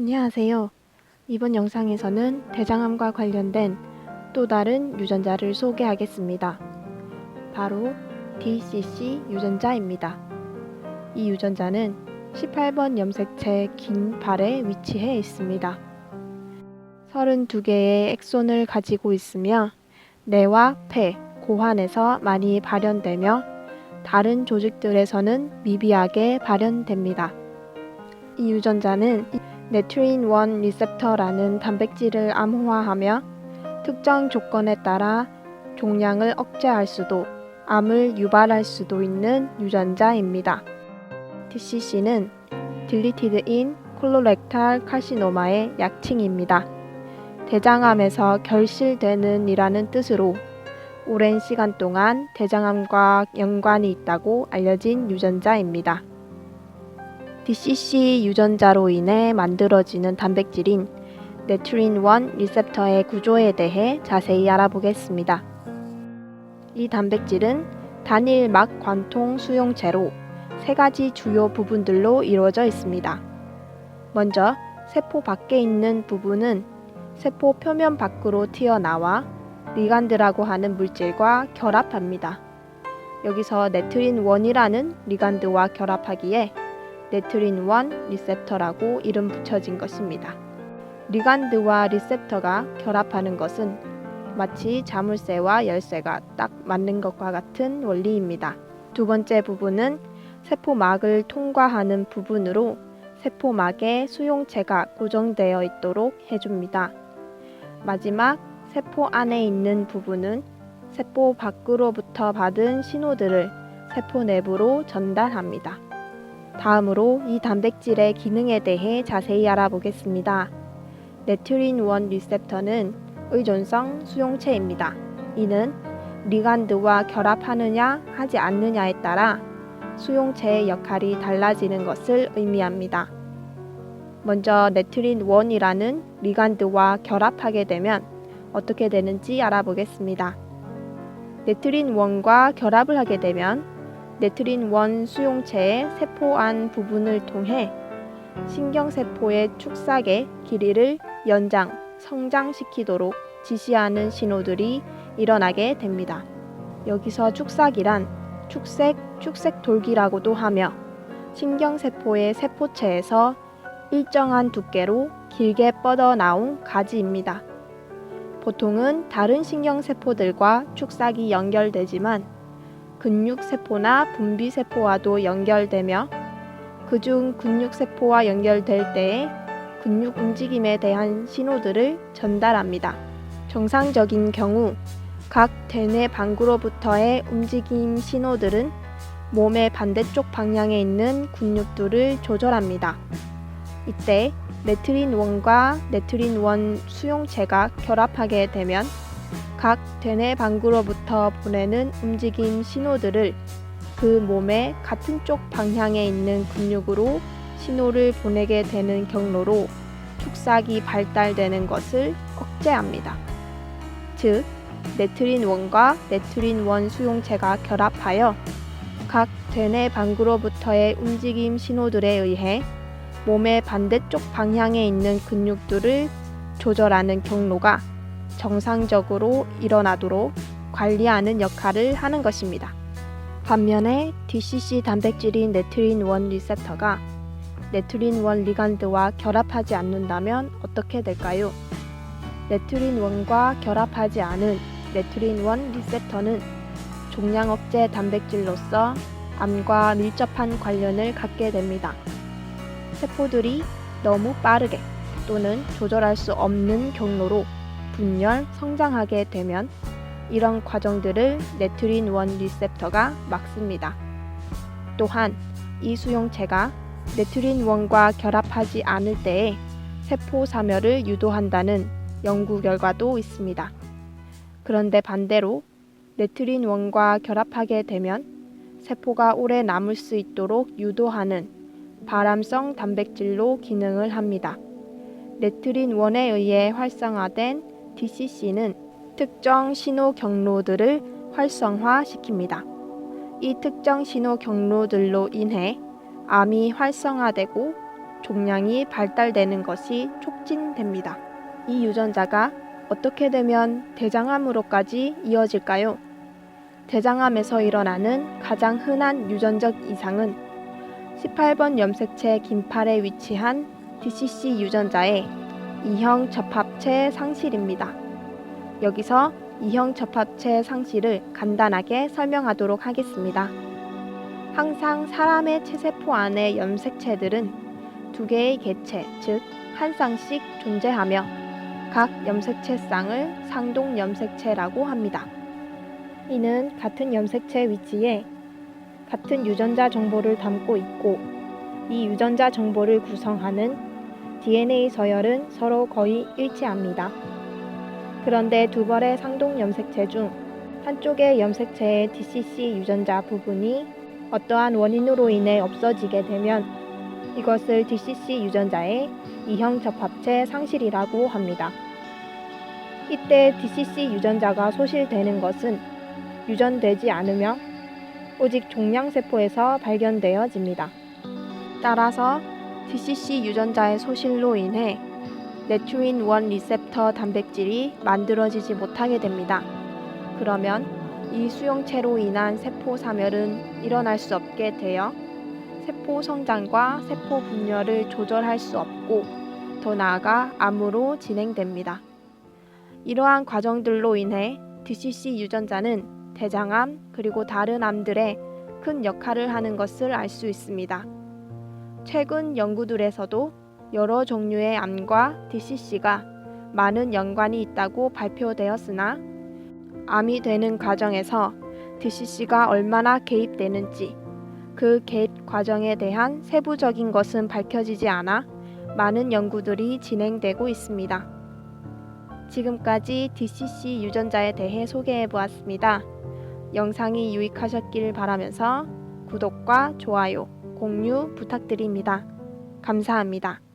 안녕하세요. 이번 영상에서는 대장암과 관련된 또 다른 유전자를 소개하겠습니다. 바로 DCC 유전자입니다. 이 유전자는 18번 염색체 긴 발에 위치해 있습니다. 32개의 엑손을 가지고 있으며 뇌와 폐, 고환에서 많이 발현되며 다른 조직들에서는 미비하게 발현됩니다. 이 유전자는 네트린1 리셉터라는 단백질을 암호화하며 특정 조건에 따라 종양을 억제할 수도 암을 유발할 수도 있는 유전자입니다. DCC는 Deleted in Colorectal Carcinoma의 약칭입니다. 대장암에서 결실되는 이라는 뜻으로 오랜 시간 동안 대장암과 연관이 있다고 알려진 유전자입니다. DCC 유전자로 인해 만들어지는 단백질인 네트린1 리셉터의 구조에 대해 자세히 알아보겠습니다. 이 단백질은 단일 막 관통 수용체로 세 가지 주요 부분들로 이루어져 있습니다. 먼저 세포 밖에 있는 부분은 세포 표면 밖으로 튀어나와 리간드라고 하는 물질과 결합합니다. 여기서 네트린1이라는 리간드와 결합하기에 네트린1 리셉터라고 이름 붙여진 것입니다. 리간드와 리셉터가 결합하는 것은 마치 자물쇠와 열쇠가 딱 맞는 것과 같은 원리입니다. 두 번째 부분은 세포막을 통과하는 부분으로 세포막에 수용체가 고정되어 있도록 해줍니다. 마지막 세포 안에 있는 부분은 세포 밖으로부터 받은 신호들을 세포 내부로 전달합니다. 다음으로 이 단백질의 기능에 대해 자세히 알아보겠습니다. 네트린1 리셉터는 의존성 수용체입니다. 이는 리간드와 결합하느냐 하지 않느냐에 따라 수용체의 역할이 달라지는 것을 의미합니다. 먼저 네트린1이라는 리간드와 결합하게 되면 어떻게 되는지 알아보겠습니다. 네트린1과 결합을 하게 되면 네트린1 수용체의 세포 안 부분을 통해 신경세포의 축삭의 길이를 연장, 성장시키도록 지시하는 신호들이 일어나게 됩니다. 여기서 축삭이란 축색, 축색돌기라고도 하며 신경세포의 세포체에서 일정한 두께로 길게 뻗어 나온 가지입니다. 보통은 다른 신경세포들과 축삭이 연결되지만 근육세포나 분비세포와도 연결되며 그중 근육세포와 연결될 때에 근육 움직임에 대한 신호들을 전달합니다. 정상적인 경우 각 대뇌 방구로부터의 움직임 신호들은 몸의 반대쪽 방향에 있는 근육들을 조절합니다. 이때 네트린1과 네트린1 수용체가 결합하게 되면 각 대뇌 방구로부터 보내는 움직임 신호들을 그 몸의 같은 쪽 방향에 있는 근육으로 신호를 보내게 되는 경로로 축삭이 발달되는 것을 억제합니다. 즉, 네트린 1과 네트린 1 수용체가 결합하여 각 대뇌 방구로부터의 움직임 신호들에 의해 몸의 반대쪽 방향에 있는 근육들을 조절하는 경로가 정상적으로 일어나도록 관리하는 역할을 하는 것입니다. 반면에 DCC 단백질인 네트린 1 리셉터가 네트린 1 리간드와 결합하지 않는다면 어떻게 될까요? 네트린 1과 결합하지 않은 네트린 1 리셉터는 종양 억제 단백질로서 암과 밀접한 관련을 갖게 됩니다. 세포들이 너무 빠르게 또는 조절할 수 없는 경로로 분열, 성장하게 되면 이런 과정들을 네트린1 리셉터가 막습니다. 또한 이 수용체가 네트린1과 결합하지 않을 때에 세포 사멸을 유도한다는 연구 결과도 있습니다. 그런데 반대로 네트린1과 결합하게 되면 세포가 오래 남을 수 있도록 유도하는 발암성 단백질로 기능을 합니다. 네트린1에 의해 활성화된 DCC는 특정 신호 경로들을 활성화시킵니다. 이 특정 신호 경로들로 인해 암이 활성화되고 종양이 발달되는 것이 촉진됩니다. 이 유전자가 어떻게 되면 대장암으로까지 이어질까요? 대장암에서 일어나는 가장 흔한 유전적 이상은 18번 염색체 긴팔에 위치한 DCC 유전자의 이형 접합체 상실입니다. 여기서 이형 접합체 상실을 간단하게 설명하도록 하겠습니다. 항상 사람의 체세포 안의 염색체들은 두 개의 개체, 즉 한 쌍씩 존재하며 각 염색체 쌍을 상동 염색체라고 합니다. 이는 같은 염색체 위치에 같은 유전자 정보를 담고 있고 이 유전자 정보를 구성하는 DNA 서열은 서로 거의 일치합니다. 그런데 두 벌의 상동 염색체 중 한쪽의 염색체의 DCC 유전자 부분이 어떠한 원인으로 인해 없어지게 되면 이것을 DCC 유전자의 이형 접합체 상실이라고 합니다. 이때 DCC 유전자가 소실되는 것은 유전되지 않으며 오직 종양세포에서 발견되어집니다. 따라서 DCC 유전자의 소실로 인해 네트린 1 리셉터 단백질이 만들어지지 못하게 됩니다. 그러면 이 수용체로 인한 세포 사멸은 일어날 수 없게 되어 세포 성장과 세포 분열을 조절할 수 없고 더 나아가 암으로 진행됩니다. 이러한 과정들로 인해 DCC 유전자는 대장암 그리고 다른 암들에 큰 역할을 하는 것을 알 수 있습니다. 최근 연구들에서도 여러 종류의 암과 DCC가 많은 연관이 있다고 발표되었으나 암이 되는 과정에서 DCC가 얼마나 개입되는지 그 개입 과정에 대한 세부적인 것은 밝혀지지 않아 많은 연구들이 진행되고 있습니다. 지금까지 DCC 유전자에 대해 소개해 보았습니다. 영상이 유익하셨길 바라면서 구독과 좋아요, 공유 부탁드립니다. 감사합니다.